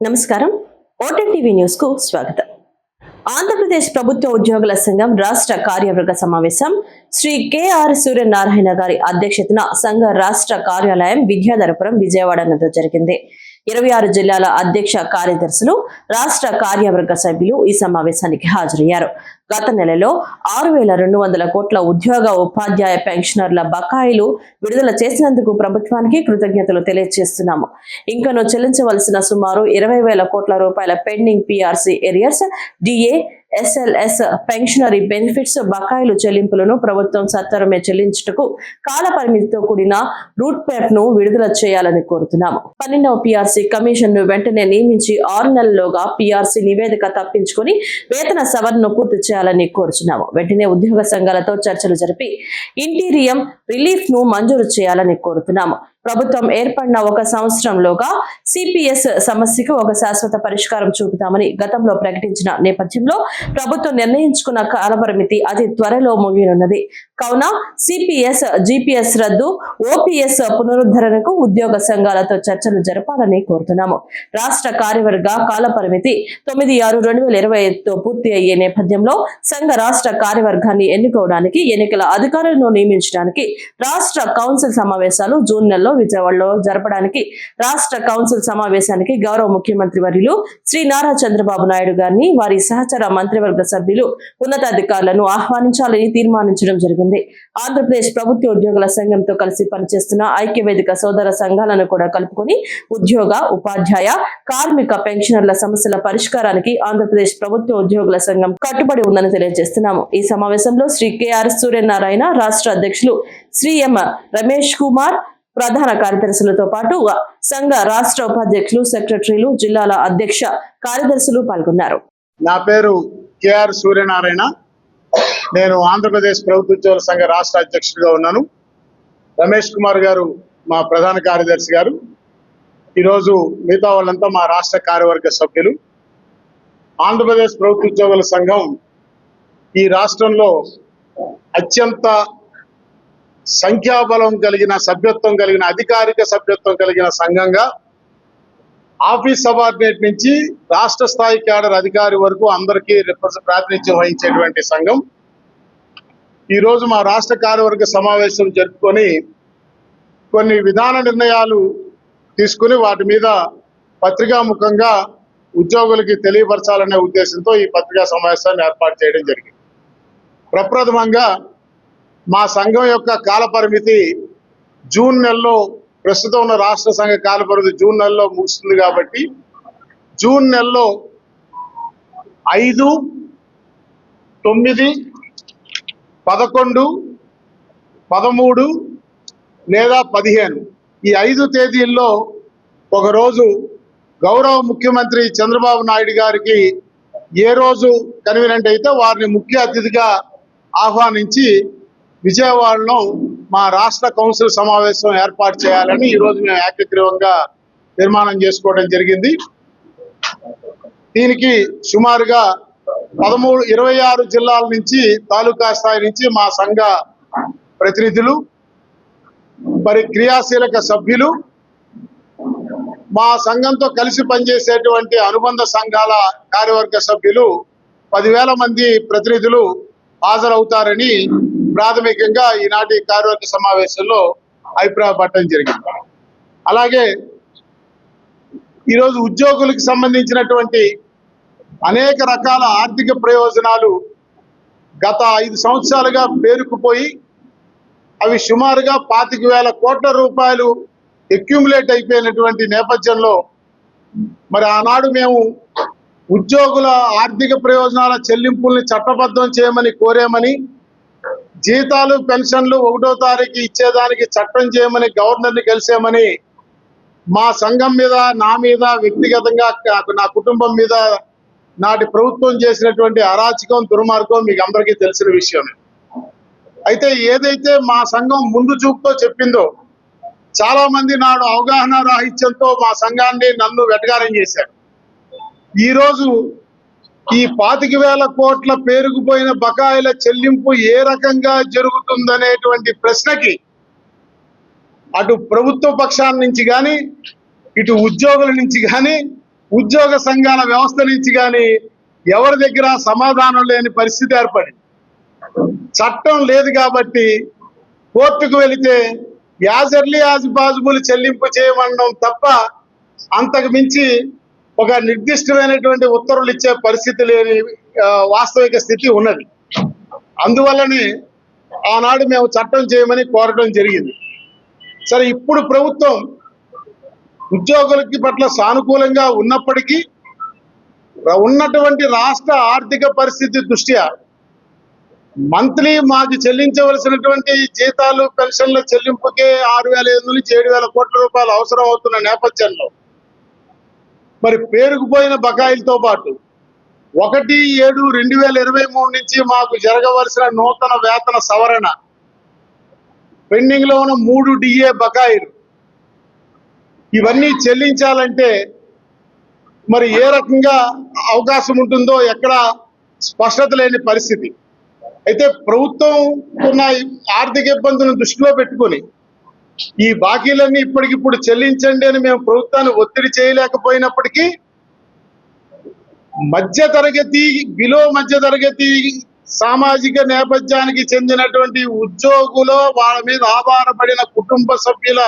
నమస్కారం. ఓటెన్ టీవీ న్యూస్కు స్వాగతం. ఆంధ్రప్రదేశ్ ప్రభుత్వ ఉద్యోగుల సంఘం రాష్ట్ర కార్యవర్గ సమావేశం శ్రీ కెఆర్ సూర్యనారాయణ గారి అధ్యక్షతన సంఘ రాష్ట్ర కార్యాలయం విద్యాధరపురం విజయవాడ నందు జరిగింది. ఇరవై ఆరు జిల్లాల అధ్యక్ష కార్యదర్శులు రాష్ట్ర కార్యవర్గ సభ్యులు ఈ సమావేశానికి హాజరయ్యారు. గత నెలలో ఆరు వేల రెండు వందల కోట్ల ఉద్యోగ ఉపాధ్యాయ పెన్షనర్ల బకాయిలు విడుదల చేసినందుకు ప్రభుత్వానికి కృతజ్ఞతలు తెలియజేస్తున్నాము. ఇంకను చెల్లించవలసిన సుమారు ఇరవై వేల కోట్ల రూపాయల pending PRC arrears DA SLS pensionary benefits బకాయిలు చెల్లింపులను ప్రభుత్వం సత్వరమే చెల్లించుటకు కాల పరిమితితో కూడిన రూట్ మ్యాప్ను విడుదల చేయాలని కోరుతున్నాము. పన్నెండవ పీఆర్సీ కమిషన్ను వెంటనే నియమించి ఆరు నెలల్లోగా పిఆర్సీ నివేదిక తప్పించుకొని వేతన సవరణను పూర్తి చేయాలని కోరుచున్నాము. వెంటనే ఉద్యోగ సంఘాలతో చర్చలు జరిపి ఇంటీరియం రిలీఫ్ను మంజూరు చేయాలని కోరుతున్నాము. ప్రభుత్వం ఏర్పడిన ఒక సంవత్సరంలోగా సిపిఎస్ సమస్యకు ఒక శాశ్వత పరిష్కారం చూపుతామని గతంలో ప్రకటించిన నేపథ్యంలో ప్రభుత్వం నిర్ణయించుకున్న కాలపరిమితి అతి త్వరలో ముగియనున్నది. కావున సిపిఎస్ జిపిఎస్ రద్దు ఓపీఎస్ పునరుద్ధరణకు ఉద్యోగ సంఘాలతో చర్చలు జరపాలని కోరుతున్నాము. రాష్ట్ర కార్యవర్గ కాలపరిమితి తొమ్మిది ఆరు రెండు వేల ఇరవై ఐదుతో పూర్తి అయ్యే నేపథ్యంలో సంఘ రాష్ట్ర కార్యవర్గాన్ని ఎన్నుకోవడానికి ఎన్నికల అధికారులను నియమించడానికి రాష్ట్ర కౌన్సిల్ సమావేశాలు జూన్ నెలలో విజయవాడలో జరపడానికి రాష్ట్ర కౌన్సిల్ సమావేశానికి గౌరవ ముఖ్యమంత్రి వర్యులు శ్రీ నారా చంద్రబాబు నాయుడు గారిని వారి సహచర మంత్రివర్గ సభ్యులు ఉన్నతాధికారులను ఆహ్వానించాలని తీర్మానించడం జరిగింది. ఆంధ్రప్రదేశ్ ప్రభుత్వ ఉద్యోగుల సంఘంతో కలిసి పనిచేస్తున్న ఐక్యవేదిక సోదర సంఘాలను కూడా కలుపుకొని ఉద్యోగ ఉపాధ్యాయ కార్మిక పెన్షనర్ల సమస్యల పరిష్కారానికి ఆంధ్రప్రదేశ్ ప్రభుత్వ ఉద్యోగుల సంఘం కట్టుబడి ఉందని తెలియజేస్తున్నాము. ఈ సమావేశంలో శ్రీ కెఆర్ సూర్యనారాయణ రాష్ట్ర అధ్యక్షులు శ్రీ ఎం. రమేష్ కుమార్ ప్రధాన కార్యదర్శులతో పాటు సంఘ రాష్ట్ర ఉపాధ్యక్షులు సెక్రటరీలు జిల్లాల అధ్యక్ష కార్యదర్శులు పాల్గొన్నారు. నా పేరు కేఆర్ సూర్యనారాయణ. నేను ఆంధ్రప్రదేశ్ ప్రభుత్వ ఉద్యోగుల సంఘ రాష్ట్ర అధ్యక్షుడిగా ఉన్నాను. రమేష్ కుమార్ గారు మా ప్రధాన కార్యదర్శి గారు. ఈరోజు మిగతా వాళ్ళంతా మా రాష్ట్ర కార్యవర్గ సభ్యులు. ఆంధ్రప్రదేశ్ ప్రభుత్వ ఉద్యోగుల సంఘం ఈ రాష్ట్రంలో అత్యంత సంఖ్యాబలం కలిగిన సభ్యత్వం కలిగిన అధికారిక సభ్యత్వం కలిగిన సంఘంగా ఆఫీస్ సబార్డినేట్ నుంచి రాష్ట్ర స్థాయి క్యాడర్ అధికారి వరకు అందరికీ రిప్రజ- ప్రాతినిధ్యం వహించేటువంటి సంఘం. ఈరోజు మా రాష్ట్ర కార్యవర్గ సమావేశం జరుపుకొని కొన్ని విధాన నిర్ణయాలు తీసుకుని వాటి మీద పత్రికాముఖంగా ఉద్యోగులకి తెలియపరచాలనే ఉద్దేశంతో ఈ పత్రికా సమావేశాన్ని ఏర్పాటు చేయడం జరిగింది. ప్రప్రథమంగా మా సంఘం యొక్క కాలపరిమితి జూన్ నెలలో ప్రస్తుతం ఉన్న రాష్ట్ర సంఘ కాలపరిమితి జూన్ నెలలో ముగుస్తుంది కాబట్టి జూన్ నెలలో ఐదు తొమ్మిది పదకొండు పదమూడు లేదా పదిహేను. ఈ ఐదు తేదీల్లో ఒకరోజు గౌరవ ముఖ్యమంత్రి చంద్రబాబు నాయుడు గారికి ఏ రోజు కన్వీనెంట్ అయితే వారిని ముఖ్య అతిథిగా ఆహ్వానించి విజయవాడలో మా రాష్ట్ర కౌన్సిల్ సమావేశం ఏర్పాటు చేయాలని ఈ మేము ఏకగ్రీవంగా తీర్మానం చేసుకోవడం జరిగింది. దీనికి సుమారుగా పదమూడు ఇరవై ఆరు జిల్లాల నుంచి తాలూకా స్థాయి నుంచి మా సంఘ ప్రతినిధులు మరి క్రియాశీలక సభ్యులు మా సంఘంతో కలిసి పనిచేసేటువంటి అనుబంధ సంఘాల కార్యవర్గ సభ్యులు పదివేల మంది ప్రతినిధులు హాజరవుతారని ప్రాథమికంగా ఈనాటి కార్యవర్గ సమావేశంలో అభిప్రాయపడటం జరిగింది. అలాగే ఈరోజు ఉద్యోగులకు సంబంధించినటువంటి అనేక రకాల ఆర్థిక ప్రయోజనాలు గత ఐదు సంవత్సరాలుగా పేరుకుపోయి అవి సుమారుగా పాతిక వేల కోట్ల రూపాయలు ఎక్యుములేట్ అయిపోయినటువంటి నేపథ్యంలో మరి ఆనాడు మేము ఉద్యోగుల ఆర్థిక ప్రయోజనాల చెల్లింపుల్ని చట్టబద్ధం చేయమని కోరామని జీతాలు పెన్షన్లు ఒకటో తారీఖు ఇచ్చేదానికి చట్టం చేయమని గవర్నర్ని కలిసామని మా సంఘం మీద నా మీద వ్యక్తిగతంగా నా కుటుంబం మీద నాటి ప్రభుత్వం చేసినటువంటి అరాచకం దుర్మార్గం మీకు అందరికీ తెలిసిన విషయమే అయితే ఏదైతే మా సంఘం ముందు చూపుతో చెప్పిందో చాలా మంది నాడు అవగాహన రాహిత్యంతో మా సంఘాన్ని నన్ను వెటగారం చేశారు. ఈ రోజు ఈ పాతిక వేల కోట్ల పేరుకుపోయిన బకాయిల చెల్లింపు ఏ రకంగా జరుగుతుందనేటువంటి ప్రశ్నకి అటు ప్రభుత్వ పక్షాల నుంచి కానీ ఇటు ఉద్యోగుల నుంచి కానీ ఉద్యోగ సంఘాల వ్యవస్థ నుంచి కానీ ఎవరి దగ్గర సమాధానం లేని పరిస్థితి ఏర్పడింది. చట్టం లేదు కాబట్టి కోర్టుకు వెళితే యాజ్ ఎర్లీ యాజ్ పాసిబుల్ చెల్లింపు చేయమనడం తప్ప అంతకు మించి ఒక నిర్దిష్టమైనటువంటి ఉత్తర్వులు ఇచ్చే పరిస్థితి లేని వాస్తవిక స్థితి ఉన్నది. అందువల్లనే ఆనాడు మేము చట్టం చేయమని కోరడం జరిగింది. సరే ఇప్పుడు ప్రభుత్వం ఉద్యోగులకి పట్ల సానుకూలంగా ఉన్నప్పటికీ ఉన్నటువంటి రాష్ట్ర ఆర్థిక పరిస్థితి దృష్ట్యా మంత్లీ మాకు చెల్లించవలసినటువంటి జీతాలు పెన్షన్ల చెల్లింపుకే ఆరు వేల ఐదు నుంచి ఏడు వేల కోట్ల రూపాయలు అవసరం అవుతున్న నేపథ్యంలో మరి పేరుకుపోయిన బకాయిలతో పాటు ఒకటి ఏడు రెండు వేల ఇరవై మూడు నుంచి మాకు జరగవలసిన నూతన వేతన సవరణ పెండింగ్లో ఉన్న మూడు డిఏ బకాయిలు ఇవన్నీ చెల్లించాలంటే మరి ఏ రకంగా అవకాశం ఉంటుందో ఎక్కడ స్పష్టత లేని పరిస్థితి. అయితే ప్రభుత్వం ఉన్న ఆర్థిక ఇబ్బందులను దృష్టిలో పెట్టుకొని ఈ బాకీలన్నీ ఇప్పటికిప్పుడు చెల్లించండి అని మేము ప్రభుత్వాన్ని ఒత్తిడి చేయలేకపోయినప్పటికీ మధ్య తరగతి బిలో మధ్య తరగతి సామాజిక నేపథ్యానికి చెందినటువంటి ఉద్యోగులు వాళ్ళ మీద ఆధారపడిన కుటుంబ సభ్యుల